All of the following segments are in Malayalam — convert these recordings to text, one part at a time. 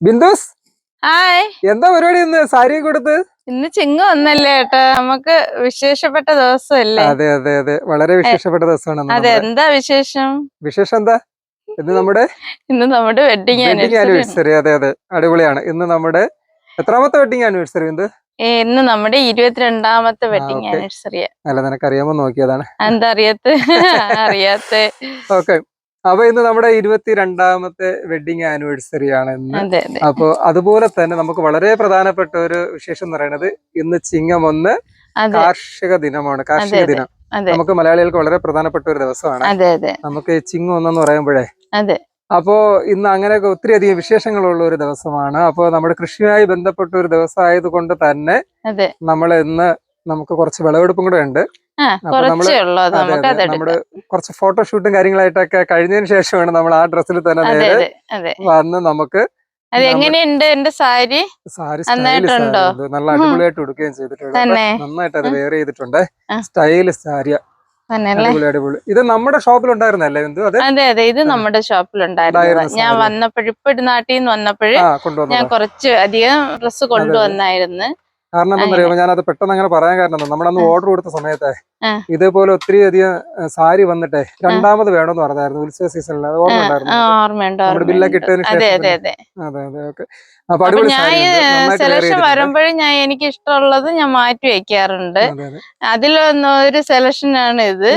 ബിന്ദുസ് ഹായ്. എന്താ പരിപാടി ഇന്ന്? സാരി കൊടുത്ത് ഇന്ന് ചിങ്ങ വന്നല്ലേ ഏട്ടാ. നമുക്ക് വിശേഷപ്പെട്ട ദിവസമല്ലേ? അതെ അതെ അതെ. വളരെ വിശേഷപ്പെട്ട ദിവസമാണ് അതെ എന്താ വിശേഷം? വിശേഷം എന്താ ഇന്ന് നമ്മുടെ ഇന്ന് നമ്മുടെ വെഡിങ് ആനിവേഴ്സറി അതെ അതെ. അടിപൊളിയാണ്. ഇന്ന് നമ്മുടെ എത്രാമത്തെ വെഡിങ് ആനിവേഴ്സറി എന്ത് ഇന്ന് നമ്മുടെ ഇരുപത്തിരണ്ടാമത്തെ വെഡിങ്. ആനിവേഴ്സറി അല്ല നിനക്ക് അറിയാമോ നോക്കിയതാണ്. എന്താ അറിയാത്ത? അറിയാത്ത. ഓക്കെ. അപ്പൊ ഇന്ന് നമ്മുടെ ഇരുപത്തിരണ്ടാമത്തെ വെഡിങ് ആനിവേഴ്സറി ആണ് ഇന്ന്. അപ്പൊ അതുപോലെ തന്നെ നമുക്ക് വളരെ പ്രധാനപ്പെട്ട ഒരു വിശേഷം എന്ന് പറയുന്നത് ഇന്ന് ചിങ്ങം ഒന്ന് കാർഷിക ദിനമാണ്. കാർഷിക ദിനം. നമുക്ക് മലയാളികൾക്ക് വളരെ പ്രധാനപ്പെട്ട ഒരു ദിവസമാണ്. നമുക്ക് ചിങ്ങം ഒന്നെന്ന് പറയുമ്പോഴേ അതെ. അപ്പോ ഇന്ന് അങ്ങനെയൊക്കെ ഒത്തിരി അധികം വിശേഷങ്ങളുള്ള ഒരു ദിവസമാണ്. അപ്പോ നമ്മുടെ കൃഷിയുമായി ബന്ധപ്പെട്ട ഒരു ദിവസമായത് കൊണ്ട് തന്നെ നമ്മൾ ഇന്ന് നമുക്ക് കുറച്ച് വിളവെടുപ്പും കൂടെ ഉണ്ട്. നമ്മുടെ കുറച്ചേ ഫോട്ടോഷൂട്ടും കാര്യങ്ങളായിട്ടൊക്കെ കഴിഞ്ഞതിന് ശേഷമാണ് നമ്മൾ ആ ഡ്രസ്സിൽ തന്നെ നേരെ വന്ന് നമുക്ക് അത് നമ്മ- എങ്ങനെയുണ്ട് എന്റെ സാരി? നന്നായിട്ടുണ്ടോ? നല്ല അടിപൊളിയായിട്ട് ഉടുക്കുകയും ചെയ്തിട്ടുണ്ട്. നന്നായിട്ട് അത് വെയർ ചെയ്തിട്ടുണ്ട്. ആ. സ്റ്റൈലിഷ് സാരി അടിപൊളി അടിപൊളി. ഇത് നമ്മുടെ ഷോപ്പിൽ ഉണ്ടായിരുന്നല്ലേ എന്ത് അതെ? അതെ ഇത് നമ്മുടെ ഷോപ്പിൽ ഉണ്ടായിരുന്നു ഞാൻ. വന്നപ്പോഴും ഇപ്പൊ നാട്ടിൽ നിന്ന് വന്നപ്പോഴും ഞാൻ കുറച്ച് അധികം ഡ്രസ്സ് കൊണ്ടുവന്നായിരുന്നു. കാരണം എന്താ പറയുക ഞാൻ അത് പെട്ടെന്ന് അങ്ങനെ പറയാൻ കാരണം നമ്മൾ അന്ന് ഓർഡർ കൊടുത്ത സമയത്തെ ഇതേപോലെ ഒത്തിരി അധികം സാരി വന്നിട്ടെ രണ്ടാമത് വേണമെന്ന് പറഞ്ഞായിരുന്നു ഉത്സവ സീസണിൽ അത് ഓർമ്മ ഉണ്ടായിരുന്നു. നമ്മുടെ ബില്ലൊക്കെ ഇട്ടതിന് ശേഷം അതെ അതെ. ഓക്കെ. അപ്പൊ അടിപൊളി സെലക്ഷൻ. വരുമ്പോഴും ഞാൻ എനിക്ക് ഇഷ്ടമുള്ളത് ഞാൻ മാറ്റി വെക്കാറുണ്ട്. അതെ, അതെ. ഒരു സെലക്ഷൻ ആണ് ഇത്.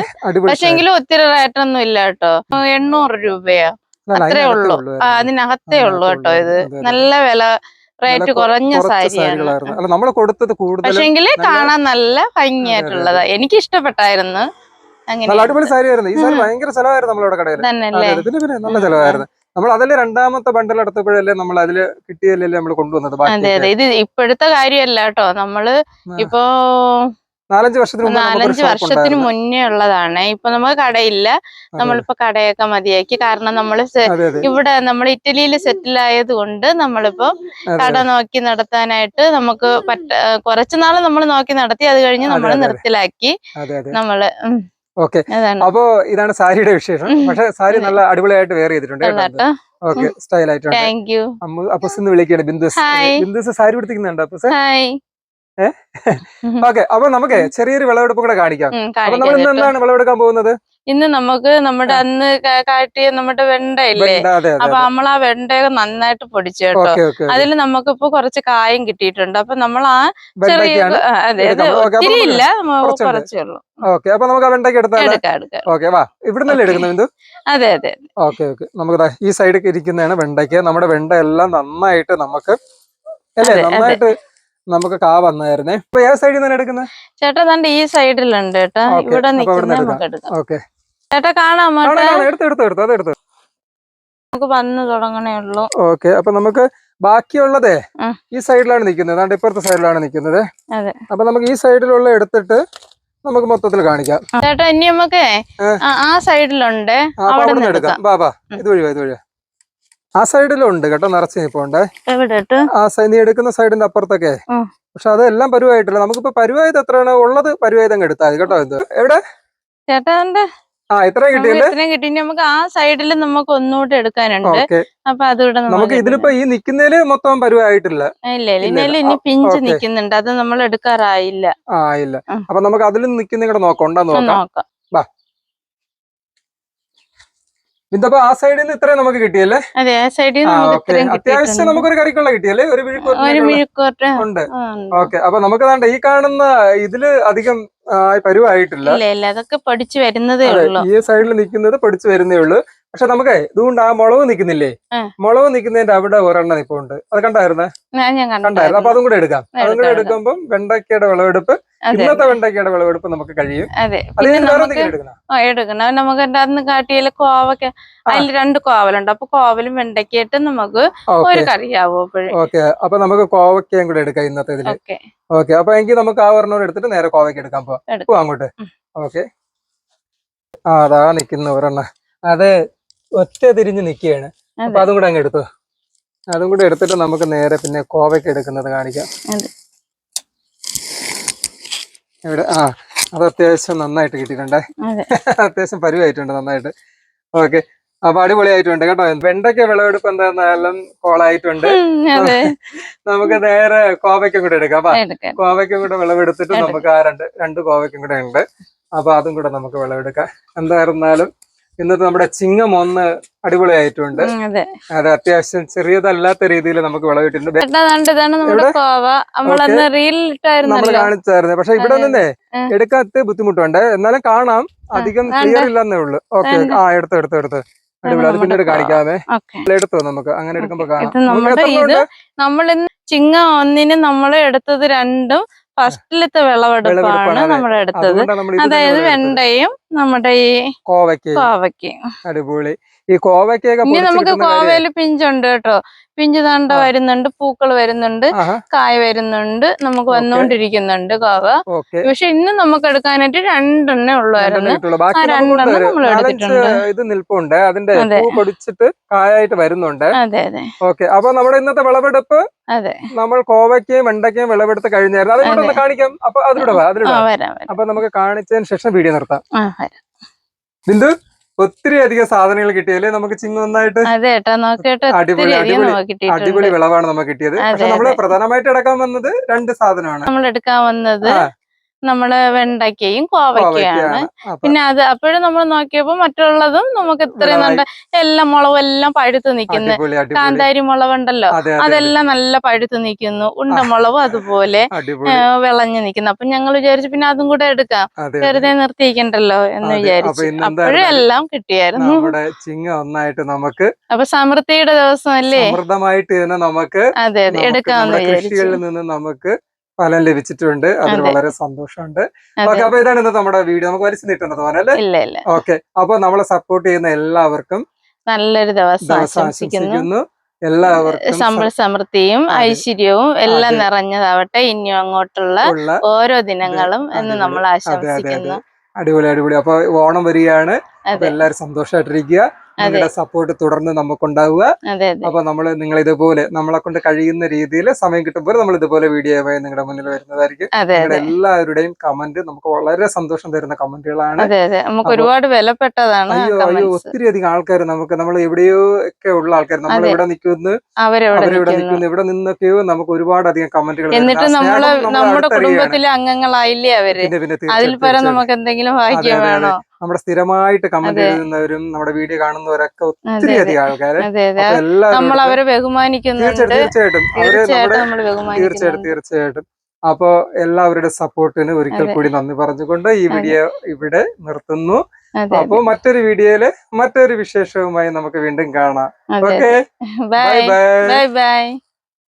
പക്ഷെങ്കിലും ഒത്തിരി റേറ്റ് ഒന്നും ഇല്ല കേട്ടോ. എണ്ണൂറ് രൂപയോ? അത്രേ ഉള്ളൂ. അതിനകത്തേ ഉള്ളൂ കേട്ടോ ഇത്. നല്ല വില റേറ്റ് കുറഞ്ഞ സാരിയാണ്. അല്ല നമ്മൾ കൊടുത്തത് കൂടുതൽ കാണാൻ നല്ല ഭംഗിയായിട്ടുള്ളതാ. എനിക്ക് ഇഷ്ടപ്പെട്ടായിരുന്നു നല്ല അടിപൊളി ഈ സാരി ഉം. ഭയങ്കര ചെലവായിരുന്നു നമ്മളുടെ കടയിൽ അതെ പിന്നെ പിന്നെ നല്ല ചെലവായിരുന്നു. നമ്മൾ അതിൽ രണ്ടാമത്തെ ബണ്ടൽ എടുത്തപ്പോഴല്ലേ നമ്മൾ അതിൽ കിട്ടിയല്ലേ നമ്മൾ കൊണ്ടുവന്നത്? അതെ ഇത് ഇപ്പോഴത്തെ കാര്യമല്ല കേട്ടോ. നമ്മൾ. ഇപ്പൊ നാലഞ്ച് വർഷത്തിന് നാലഞ്ച് വർഷത്തിന് മുന്നേ ഉള്ളതാണ്. ഇപ്പൊ നമുക്ക് കടയില്ല. നമ്മളിപ്പോ കടയൊക്കെ മതിയാക്കി. കാരണം അതെ ഇവിടെ നമ്മൾ ഇറ്റലിയിൽ സെറ്റിൽ ആയത് കൊണ്ട് നമ്മളിപ്പോ കട നോക്കി നടത്താനായിട്ട് നമുക്ക് പറ്റ കുറച്ചു നാൾ നമ്മൾ നോക്കി നടത്തി അത് കഴിഞ്ഞ് നമ്മൾ നിർത്തിലാക്കി നമ്മൾ ഓക്കെ. അപ്പോ ഇതാണ് സാരിയുടെ വിശേഷം. പക്ഷെ സാരി. നല്ല അടിപൊളിയായിട്ട് വെയർ ചെയ്തിട്ടുണ്ട് ഓക്കെ സ്റ്റൈൽ ആയിട്ടുണ്ട്. താങ്ക് യു അമ്മ അപ്പൂസ് വിളിക്കുകയാണ് ബിന്ദുസ്. ബിന്ദുസ് സാരി പിടിക്കുന്നുണ്ട് അപ്പൂസ്? ഏ? ഓക്കെ അപ്പൊ നമുക്ക് ചെറിയൊരു വിളവെടുപ്പ് കൂടെ കാണിക്കാം. അപ്പൊ നമ്മൾ ഇന്ന് എന്താണ് വിളവെടുക്കാൻ പോകുന്നത്? ഇന്ന് നമുക്ക് നമ്മുടെ അന്ന് കാട്ടിയ നമ്മുടെ വെണ്ട ഇല്ലേ വെണ്ട, അതെ അതെ അപ്പൊ നമ്മൾ ആ വെണ്ടയൊക്കെ നന്നായിട്ട് പൊടിച്ചു കേട്ടോ. അതിൽ നമുക്കിപ്പോ കുറച്ച് കായം കിട്ടിയിട്ടുണ്ട്. അപ്പൊ നമ്മൾ ആ ചെറിയ അതെ ഒത്തിരി ഇല്ല. കുറച്ചേ ഉള്ളൂ. ഓക്കെ അപ്പൊ നമുക്ക് ആ വെണ്ടയ്ക്ക് ഓക്കെ വാ. ഇവിടുന്നല്ലേ ഓക്കേ. എടുക്കുന്നത് ബിന്ദു അതെ അതെ ഓക്കെ ഓക്കെ. നമുക്ക് ഈ സൈഡിൽ ഇരിക്കുന്നതാണ് വെണ്ടയ്ക്ക്. നമ്മുടെ വെണ്ട എല്ലാം നന്നായിട്ട് നമുക്ക് അല്ലേ. നന്നായിട്ട് നമുക്ക് കാ വന്നായിരുന്നേ. ഇപ്പൊ ഏത് സൈഡിൽ നിന്നാണ് എടുക്കുന്നത്? ചേട്ടാ തന്റെ ഈ സൈഡിലുണ്ട് ഇവിടെ അപ്പൊ ഓക്കെ. ചേട്ടാ കാണാമോ കാണാം ചേട്ടാ? കാണാം എടുത്തു എടുത്തു എടുത്തു അത് എടുത്തു. നമുക്ക് വന്ന് തുടങ്ങണേ ഉള്ളൂ. ഓക്കെ അപ്പൊ നമുക്ക് ബാക്കിയുള്ളതേ. ഈ സൈഡിലാണ് നിൽക്കുന്നത്. അതാണ്ട് ഇപ്പുറത്തെ സൈഡിലാണ് നിൽക്കുന്നത്. അപ്പൊ നമുക്ക് ഈ സൈഡിലുള്ള എടുത്തിട്ട് നമുക്ക് മൊത്തത്തിൽ കാണിക്കാം. ചേട്ടാ ഇനി നമുക്ക് ആ- സൈഡിലുണ്ട് അപ്പൊ എടുക്കാം. എടുക്കാം. ബാ ബാ ഉം. ഇത് വഴിയാ ഇത് വഴി വാ. ആ സൈഡിലും ഉണ്ട് കേട്ടോ നിറച്ച് നിൽപ്പുണ്ട് ആ സൈനി നീ എടുക്കുന്ന സൈഡിന്റെ അപ്പുറത്തൊക്കെ. പക്ഷെ അതെല്ലാം പരുവായിട്ടില്ല. നമുക്കിപ്പോ പരുവായത് എത്രയാണ് ഉള്ളത് പരുവായത് അങ്ങ് എടുത്താൽ കേട്ടോ ഇത്. എവിടെ? ആ ഇത്ര കിട്ടിയല്ലേ? കിട്ടി. നമുക്ക് ആ സൈഡിൽ നമുക്ക് ഒന്നുകൂടെ എടുക്കാനുണ്ട്. അപ്പൊ അതുകൂടെ നമുക്ക് ഇതിലിപ്പോ ഈ നിക്കുന്നതിൽ മൊത്തം പരുവായിട്ടില്ല. ഇല്ല ഇല്ല. ഇനി. പിഞ്ച്. നിക്കുന്നുണ്ട്. അത് നമ്മൾ എടുക്കാറായില്ല. ആയില്ല. അപ്പൊ നമുക്ക് അതിലും നിക്കുന്ന നോക്കാം. നോക്കാം നോക്കാം ഇതപ്പോ ആ സൈഡിൽ ഇത്രയും നമുക്ക് കിട്ടിയല്ലേ? അതെ ആ സൈഡിൽ അത്യാവശ്യം നമുക്കൊരു കറിക്കുള്ള കിട്ടിയല്ലേ? ഒരു മിഴുക്കോട്ട് ഉണ്ട്. ഉണ്ട്. ഓക്കെ. അപ്പൊ നമുക്ക് വേണ്ട ഈ കാണുന്ന ഇതിൽ അധികം പരുവായിട്ടില്ല. അതൊക്കെ പഠിച്ചു വരുന്നതേ ഉള്ളൂ. ഈ സൈഡിൽ നിൽക്കുന്നത് പഠിച്ചു വരുന്നേ ഉള്ളൂ. പക്ഷെ നമുക്ക് ഇതുകൊണ്ട് ആ മുളവ് നിക്കുന്നില്ലേ. മുളവ് നിക്കുന്നതിന്റെ അവിടെ ഒരെണ്ണം നിപ്പുണ്ട്. അത് കണ്ടായിരുന്നേ? കണ്ടായിരുന്നു. അപ്പൊ അതും കൂടെ എടുക്കാം. അതും കൂടെ എടുക്കുമ്പോ എടുക്കാം. എടുക്കുമ്പോൾ വെണ്ടയ്ക്കയുടെ വിളവെടുപ്പ് ഇന്നത്തെ വെണ്ടയ്ക്കയുടെ വിളവെടുപ്പ് നമുക്ക് കഴിയും. അതെ. എടുക്കണം? നമുക്ക് അന്ന് കാട്ടിയിൽ കോവക്ക. അതിൽ രണ്ട് കോവലുണ്ട്. അപ്പൊ കോവലും വെണ്ടയ്ക്കായിട്ട് നമുക്ക് ഒരു കറിയാവും ഓക്കെ. അപ്പൊ നമുക്ക് കോവക്കയും കൂടെ എടുക്കാം ഇന്നത്തെ ഓക്കെ. അപ്പൊ എങ്കിൽ നമുക്ക് ആ ഒരെണ്ണം എടുത്തിട്ട് നേരെ കോവയ്ക്ക് എടുക്കാൻ പോവാം എടുക്കാം. പോവാം അങ്ങോട്ട്. ഓക്കെ. ആ അതാ നിക്കുന്ന ഒരെണ്ണം. അത് ഒറ്റ തിരിഞ്ഞ് നിക്കുകയാണ് അപ്പൊ അതെ. കൂടെ അങ്ങ് എടുത്തു. അതും കൂടെ എടുത്തിട്ട് നമുക്ക് നേരെ പിന്നെ കോവയ്ക്ക് എടുക്കുന്നത് കാണിക്കാം. ഇവിടെ ആ അത് അത്യാവശ്യം നന്നായിട്ട് കിട്ടിയിട്ടുണ്ട്. അതെ. അത്യാവശ്യം പരുവായിട്ടുണ്ട് നന്നായിട്ട്. ഓക്കെ. അപ്പൊ അടിപൊളിയായിട്ടുണ്ട് കേട്ടോ. വെണ്ടയ്ക്ക വിളവെടുപ്പ് എന്തായിരുന്നാലും കോളായിട്ടുണ്ട്. നമുക്ക് നേരെ കോവയ്ക്കും കൂടെ എടുക്കാം. അപ്പൊ കോവയ്ക്കും കൂടെ വിളവെടുത്തിട്ട് നമുക്ക് ആ രണ്ട് രണ്ട് കോവയ്ക്കും കൂടെ ഉണ്ട്. അപ്പൊ അതും കൂടെ നമുക്ക് വിളവെടുക്കാം. എന്തായിരുന്നാലും ഇന്നത്തെ നമ്മുടെ ചിങ്ങം ഒന്ന് അടിപൊളിയായിട്ടുണ്ട്. അതെ. അത് അത്യാവശ്യം ചെറിയതല്ലാത്ത രീതിയിൽ നമുക്ക് റീലിൽ നമ്മൾ കാണിച്ചായിരുന്നു. പക്ഷെ ഇവിടെ നിന്നേ. എടുക്കാത്ത ബുദ്ധിമുട്ടുണ്ട്. എന്നാലും കാണാം. അധികം ക്ലിയർ ഇല്ലെന്നേ ഉള്ളൂ. ഓക്കെ ആ എടുത്തു എടുത്തു എടുത്തു. അടിപൊളി. അത് പിന്നീട്. കാണിക്കാമേ എടുത്തു നമുക്ക്? അങ്ങനെ എടുക്കുമ്പോ കാണാം. നമ്മൾ ചിങ്ങ ഒന്നിന് നമ്മൾ എടുത്തത് രണ്ടും ഫസ്റ്റിലത്തെ വിളവെടുപ്പാണ് നമ്മുടെ അടുത്തത്. നമ്മൾ എടുത്തത് അതായത് വെണ്ടയും നമ്മുടെ ഈ കോവയ്ക്ക് കോവയ്ക്കും അടിപൊളി. ഈ കോവയ്ക്കൊക്കെ നമുക്ക് കോവയിൽ പിഞ്ചുണ്ട് കേട്ടോ. പിഞ്ച് തണ്ട വരുന്നുണ്ട് പൂക്കൾ വരുന്നുണ്ട് കായ വരുന്നുണ്ട് നമുക്ക് വന്നുകൊണ്ടിരിക്കുന്നുണ്ട് കോവ. പക്ഷെ ഇന്ന് നമുക്ക് എടുക്കാനായിട്ട് രണ്ടെണ്ണേ ഉള്ളായിരുന്നു ആ രണ്ടെണ്ണം നമ്മൾ എടുത്തിട്ടുണ്ട്. ഇത് നിൽപ്പുണ്ട്. അതിന്റെ. പൂ പൊടിച്ചിട്ട് കായായിട്ട് വരുന്നുണ്ട്. അതെ അതെ. ഓക്കെ. അപ്പൊ നമ്മുടെ ഇന്നത്തെ വിളവെടുപ്പ് അതെ. നമ്മൾ കോവയ്ക്കയും വെണ്ടയ്ക്കയും വിളവെടുത്ത് കഴിഞ്ഞായിരുന്നു. അത് ഒന്ന് കാണിക്കാം. അപ്പൊ അതിലൂടെ അതിലൂടെ അപ്പൊ നമുക്ക് കാണിച്ചതിന് ശേഷം വീഡിയോ നിർത്താം. ബിന്ദു? ഒത്തിരി അധികം സാധനങ്ങൾ കിട്ടിയല്ലേ? നമുക്ക് ചിങ്ങ നന്നായിട്ട് അതെ ഏട്ടാ നോക്കിയിട്ട് അടിപൊളി, അടിപൊളി, അടിപൊളി വിളവാണ് നമുക്ക് കിട്ടിയത്. പക്ഷെ നമ്മൾ പ്രധാനമായിട്ട് എടുക്കാൻ വന്നത് രണ്ട് സാധനമാണ്. നമ്മൾ എടുക്കാൻ വന്നത്. നമ്മൾ വെണ്ടയ്ക്കയും കോവയ്ക്കയാണ്. പിന്നെ അത് അപ്പോഴും നമ്മൾ നോക്കിയപ്പോ മറ്റുള്ളതും നമുക്ക് ഇത്രയും നല്ല എല്ലാ മുളകും എല്ലാം പഴുത്ത് നിൽക്കുന്നു. കാന്താരി മുളകുണ്ടല്ലോ അതെ അതെ അതെല്ലാം നല്ല പഴുത്ത് നിൽക്കുന്നു. ഉണ്ടമുളകും അതുപോലെ വിളഞ്ഞു നിൽക്കുന്നു. അപ്പൊ ഞങ്ങൾ വിചാരിച്ചു പിന്നെ അതും കൂടെ എടുക്കാം. വെറുതെ നിർത്തിയിരിക്കണ്ടല്ലോ എന്ന് വിചാരിച്ചു. അപ്പോഴും എല്ലാം കിട്ടിയായിരുന്നു. ചിങ്ങ ഒന്നായിട്ട് നമുക്ക് അപ്പൊ സമൃദ്ധിയുടെ ദിവസം അല്ലേ സമൃദ്ധമായിട്ട് നമുക്ക് അതെ അതെ. എടുക്കാന്ന് വിചാരിച്ചു. നിന്ന് നമുക്ക് ഫലം ലഭിച്ചിട്ടുണ്ട്. അതിൽ വളരെ സന്തോഷമുണ്ട്. ഓക്കെ അപ്പൊ ഇതാണ് ഇന്നത്തെ നമ്മുടെ വീഡിയോ. നമുക്ക് വലിച്ചു നീട്ടുന്നത് പോലെ അല്ലേ? ഓക്കെ അപ്പൊ നമ്മളെ സപ്പോർട്ട് ചെയ്യുന്ന എല്ലാവർക്കും നല്ലൊരു ദിവസം ആശംസിക്കുന്നു. എല്ലാവർക്കും സമ്പൽ സമൃദ്ധിയും ഐശ്വര്യവും എല്ലാം നിറഞ്ഞതാവട്ടെ. ഇനിയും അങ്ങോട്ടുള്ള ഓരോ ദിനങ്ങളും എന്ന് നമ്മൾ ആശംസിക്കുന്നു. അടിപൊളി അടിപൊളി. അപ്പൊ ഓണം വരികയാണ്. അപ്പൊ അതെ. എല്ലാവരും സന്തോഷമായിട്ടിരിക്കുക നിങ്ങളുടെ സപ്പോർട്ട് തുടർന്ന് നമുക്കുണ്ടാവുക. അപ്പൊ നമ്മൾ നിങ്ങൾ ഇതുപോലെ നമ്മളെ കൊണ്ട് കഴിയുന്ന രീതിയിൽ സമയം കിട്ടുമ്പോൾ നമ്മൾ ഇതുപോലെ വീഡിയോയുമായി നിങ്ങളുടെ മുന്നിൽ വരുന്നതായിരിക്കും. നിങ്ങളുടെ എല്ലാവരുടെയും കമന്റ് നമുക്ക് വളരെ സന്തോഷം തരുന്ന കമന്റുകളാണ്. നമുക്ക് ഒരുപാട് വിലപ്പെട്ടതാണ് അയ്യോ ഒത്തിരി അധികം ആൾക്കാർ നമുക്ക് നമ്മൾ എവിടെയോ ഒക്കെ ഉള്ള ആൾക്കാർ നമ്മൾ ഇവിടെ നിൽക്കുന്നു അവരെവിടെ നിൽക്കുന്നു. ഇവിടെ നിന്നൊക്കെയോ നമുക്ക് ഒരുപാട് അധികം കമന്റുകൾ എന്നിട്ട് നമ്മൾ നമ്മുടെ കുടുംബത്തിലെ അംഗങ്ങളായില്ലേ അവർ? അതിൽ പരം നമുക്ക് എന്തെങ്കിലും ഭാഗ്യം വേണോ നമ്മുടെ സ്ഥിരമായിട്ട് കമന്റ് ചെയ്യുന്നവരും എഴുതുന്നവരും നമ്മുടെ വീഡിയോ കാണുന്നവരൊക്കെ ഒത്തിരി അധികം ആൾക്കാര്. എല്ലാവരും തീർച്ചയായിട്ടും തീർച്ചയായിട്ടും. അവർ തീർച്ചയായിട്ടും തീർച്ചയായിട്ടും അപ്പോ എല്ലാവരുടെ സപ്പോർട്ടിന് ഒരിക്കൽ കൂടി നന്ദി പറഞ്ഞുകൊണ്ട് ഈ വീഡിയോ ഇവിടെ നിർത്തുന്നു. അപ്പൊ മറ്റൊരു വീഡിയോയിൽ മറ്റൊരു വിശേഷവുമായി നമുക്ക് വീണ്ടും കാണാം. Okay bye bye bye